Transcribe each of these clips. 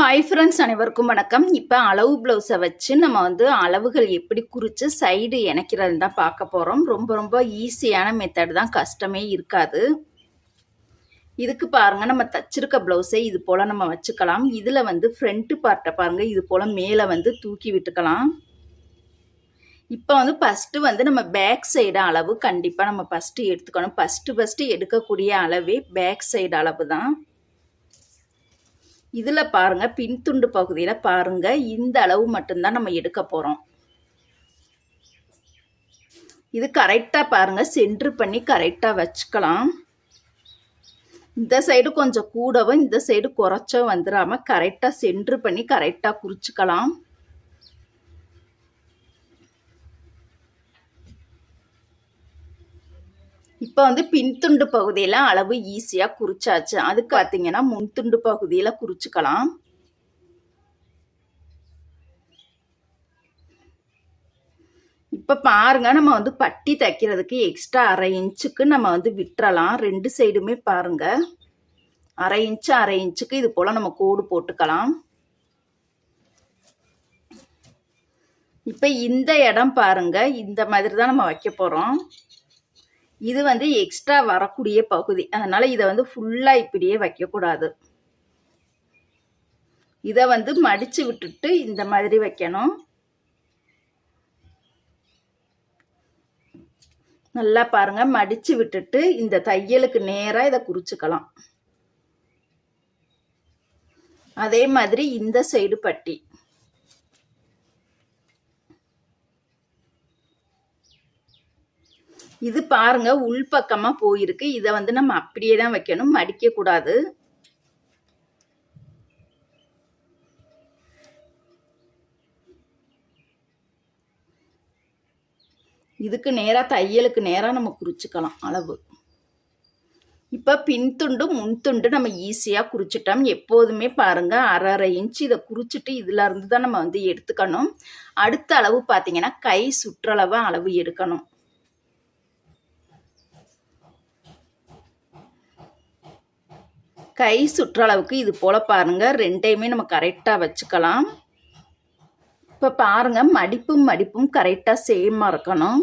Hi friends அனைவருக்கும் வணக்கம். இப்போ அளவு ப்ளவுஸை வச்சு நம்ம வந்து அளவுகள் எப்படி குறித்து சைடு இணைக்கிறது தான் பார்க்க போகிறோம் ரொம்ப ரொம்ப ஈஸியான மெத்தட் தான். கஷ்டமே இருக்காது. இதுக்கு பாருங்கள் நம்ம தச்சிருக்க ப்ளவுஸை இது போல் நம்ம வச்சுக்கலாம். இதில் வந்து ஃப்ரண்ட்டு பார்ட்டை பாருங்கள் இது போல் மேலே வந்து தூக்கி விட்டுக்கலாம். இப்போ வந்து ஃபஸ்ட்டு வந்து நம்ம பேக் சைடு அளவு கண்டிப்பாக நம்ம ஃபஸ்ட்டு எடுத்துக்கணும். ஃபஸ்ட்டு ஃபஸ்ட்டு எடுக்கக்கூடிய அளவே பேக் சைடு அளவு தான். இதில் பாருங்கள் பின்துண்டு பகுதியில் பாருங்கள் இந்த அளவு மட்டும்தான் நம்ம எடுக்க போகிறோம் இது கரெக்டாக பாருங்கள் சென்ட்ரு பண்ணி கரெக்டாக வச்சுக்கலாம். இந்த சைடு கொஞ்சம் கூடவும் இந்த சைடு குறைச்சும் வந்துடாமல் கரெக்டாக சென்ட்ரு பண்ணி கரெக்டாக குறிச்சிக்கலாம். இப்போ வந்து பின்துண்டு பகுதியில் அளவு ஈஸியாக குறிச்சாச்சு. அதுக்கு பார்த்தீங்கன்னா முன்துண்டு பகுதியில் குறிச்சிக்கலாம். இப்போ பாருங்க நம்ம வந்து பட்டி தைக்கிறதுக்கு எக்ஸ்ட்ரா அரை இன்ச்சுக்கு நம்ம வந்து விட்டுறலாம். ரெண்டு சைடுமே பாருங்க. அரை இன்ச்சு அரை இன்ச்சுக்கு இது போல் நம்ம கோடு போட்டுக்கலாம். இப்போ இந்த இடம் பாருங்க. இந்த மாதிரி தான் நம்ம வைக்க போகிறோம் இது வந்து எக்ஸ்ட்ரா வரக்கூடிய பகுதி. அதனால இதை வந்து ஃபுல்லாக இப்படியே வைக்கக்கூடாது. இதை வந்து மடித்து விட்டுட்டு இந்த மாதிரி வைக்கணும். நல்லா பாருங்க மடித்து விட்டுட்டு இந்த தையலுக்கு நேராக இதை குறிச்சுக்கலாம். அதே மாதிரி இந்த சைடு பட்டி. இது பாருங்க உள்பக்கமாக போயிருக்கு. இதை வந்து நம்ம அப்படியே தான் வைக்கணும். மடிக்கக்கூடாது இதுக்கு நேராக தையலுக்கு நேராக நம்ம குறிச்சிக்கலாம் அளவு. இப்போ பின்துண்டு முன்துண்டு நம்ம ஈஸியாக குறிச்சிட்டோம். எப்போதுமே பாருங்கள் அரை அரை இன்ச்சு இதை குறிச்சிட்டு இதில் இருந்து தான் நம்ம வந்து எடுத்துக்கணும். அடுத்த அளவு பார்த்தீங்கன்னா கை சுற்றளவாக அளவு எடுக்கணும். கை சுற்றளவுக்கு இது போல் பாருங்கள் ரெண்டையுமே நம்ம கரெக்டாக வச்சுக்கலாம். இப்போ பாருங்கள் மடிப்பும் மடிப்பும் கரெக்டாக சேமாக இருக்கணும்.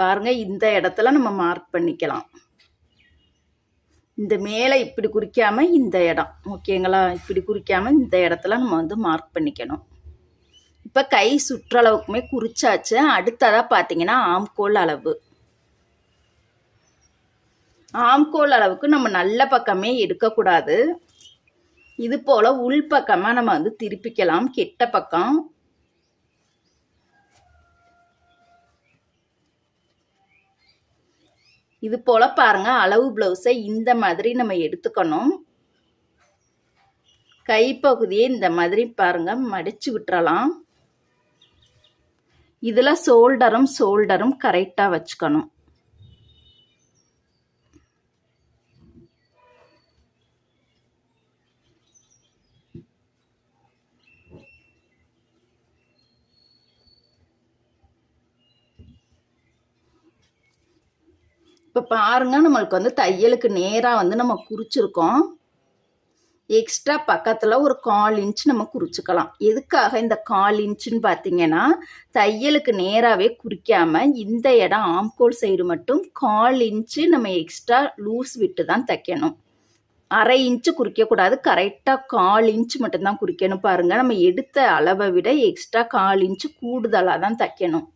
பாருங்கள் இந்த இடத்துல நம்ம மார்க் பண்ணிக்கலாம். இந்த மேலே இப்படி குறிக்காமல் இந்த இடம் ஓகேங்களா இப்படி குறிக்காமல் இந்த இடத்துல நம்ம வந்து மார்க் பண்ணிக்கணும். இப்போ கை சுற்றளவுக்குமே குறிச்சாச்சு. அடுத்ததாக பார்த்தீங்கன்னா ஆம்கோல் அளவு. ஆம்கோல் அளவுக்கு நம்ம நல்ல பக்கமே எடுக்கக்கூடாது. இது போல் உள் பக்கமாக நம்ம வந்து திருப்பிக்கலாம். கெட்ட பக்கம். இது போல் பாருங்கள் அளவு ப்ளவுஸை இந்த மாதிரி நம்ம எடுத்துக்கணும். கைப்பகுதியை இந்த மாதிரி பாருங்கள் மடித்து விட்டுறலாம். இதில் ஷோல்டரும் ஷோல்டரும் கரெக்டாக வச்சுக்கணும். இப்போ பாருங்கள் நம்மளுக்கு வந்து தையலுக்கு நேராக வந்து நம்ம குறிச்சிருக்கோம். எக்ஸ்ட்ரா பக்கத்தில் ஒரு கால் இன்ச் நம்ம குறிச்சிக்கலாம். எதுக்காக இந்த கால் இன்ச்சுன்னு பார்த்தீங்கன்னா தையலுக்கு நேராகவே குறிக்காமல் இந்த இடம் ஆம்கோல் சைடு மட்டும் கால் இன்ச்சு நம்ம எக்ஸ்ட்ரா லூஸ் விட்டு தான் தைக்கணும். அரை இன்ச்சு குறிக்கக்கூடாது. கரெக்டாக கால் இன்ச்சு மட்டும்தான் குறிக்கணும் பாருங்கள் நம்ம எடுத்த அளவை விட எக்ஸ்ட்ரா கால் இன்ச்சு கூடுதலாக தான் தைக்கணும்.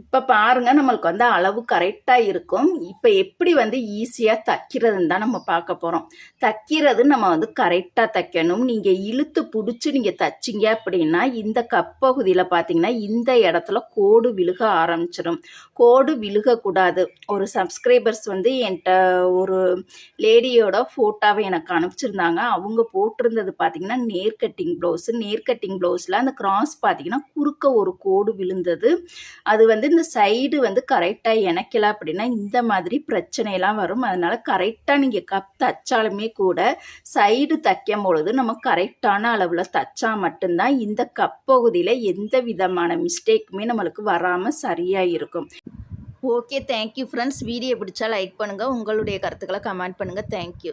இப்போ பாருங்கள் நம்மளுக்கு வந்து அளவு கரெக்டாக இருக்கும். இப்போ எப்படி வந்து ஈஸியாக தைக்கிறதுன்னு தான் நம்ம பார்க்க போகிறோம் தைக்கிறது நம்ம வந்து கரெக்டாக தைக்கணும். நீங்கள் இழுத்து பிடிச்சி நீங்கள் தைச்சிங்க அப்படின்னா இந்த கப்பகுதியில் பார்த்தீங்கன்னா இந்த இடத்துல கோடு விழுக ஆரம்பிச்சிடும் கோடு விழுகக்கூடாது. ஒரு சப்ஸ்கிரைபர்ஸ் வந்து என்கிட்ட ஒரு லேடியோட ஃபோட்டோவை எனக்கு அனுப்பிச்சிருந்தாங்க. அவங்க போட்டிருந்தது பார்த்தீங்கன்னா நேர் கட்டிங் ப்ளவுஸு நேர் கட்டிங் ப்ளவுஸில் அந்த கிராஸ் பார்த்தீங்கன்னா குறுக்க ஒரு கோடு விழுந்தது. அது வந்து இந்த சைடு வந்து கரெக்டாக இணைக்கல அப்படின்னா இந்த மாதிரி பிரச்சனையெல்லாம் வரும். அதனால் கரெக்டாக நீங்கள் கப் தைச்சாலுமே கூட சைடு தைக்கும் பொழுது நம்ம கரெக்டான அளவில் தைச்சா மட்டும்தான் இந்த கப் பகுதியில் எந்த விதமான மிஸ்டேக்குமே நம்மளுக்கு வராமல் சரியாக இருக்கும். Okay thank you friends video பிடிச்சா லைக் பண்ணுங்கள் உங்களுடைய கருத்துக்களை கமெண்ட் பண்ணுங்கள் தேங்க்யூ